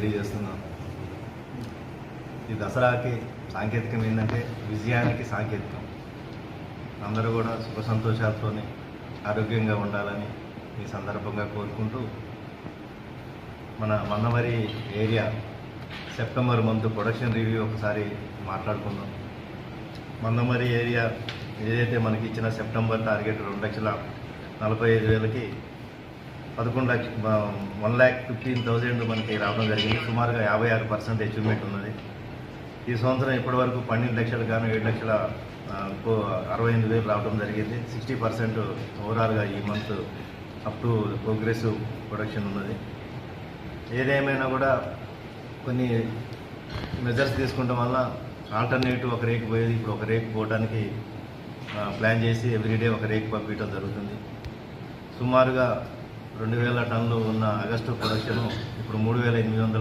తెలియజేస్తున్నాను. ఈ దసరాకి సాంకేతికం ఏంటంటే విజయానికి సాంకేతికం. అందరూ కూడా సుఖ సంతోషాలతో ఆరోగ్యంగా ఉండాలని ఈ సందర్భంగా కోరుకుంటూ మన మన్నవరి area September month production review ఒకసారి మాట్లాడుకుందాం. మందమరి ఏరియా ఏదైతే మనకి ఇచ్చిన సెప్టెంబర్ టార్గెట్ రెండు లక్షల నలభై ఐదు వేలకి పదకొండు లక్ష వన్ ల్యాక్ ఫిఫ్టీన్ థౌజండ్ మనకి రావడం జరిగింది. సుమారుగా యాభై ఆరు పర్సెంట్ అచీవ్మెంట్ ఉన్నది. ఈ సంవత్సరం ఇప్పటివరకు పన్నెండు లక్షలు గాను ఏడు లక్షల అరవై ఎనిమిది వేలు రావడం జరిగింది. సిక్స్టీ పర్సెంట్ ఓవరాల్గా ఈ month up to progressive production ఉన్నది. ఏదేమైనా కూడా కొన్ని మెజర్స్ తీసుకోవడం వల్ల ఆల్టర్నేటివ్ ఒక రేకు పోయేది. ఇప్పుడు ఒక రేకు పోవడానికి ప్లాన్ చేసి ఎవ్రీడే ఒక రేకు పంపించడం జరుగుతుంది. సుమారుగా రెండు వేల టన్నులు ఉన్న ఆగస్టు ప్రొడక్షన్ ఇప్పుడు మూడు వేల ఎనిమిది వందల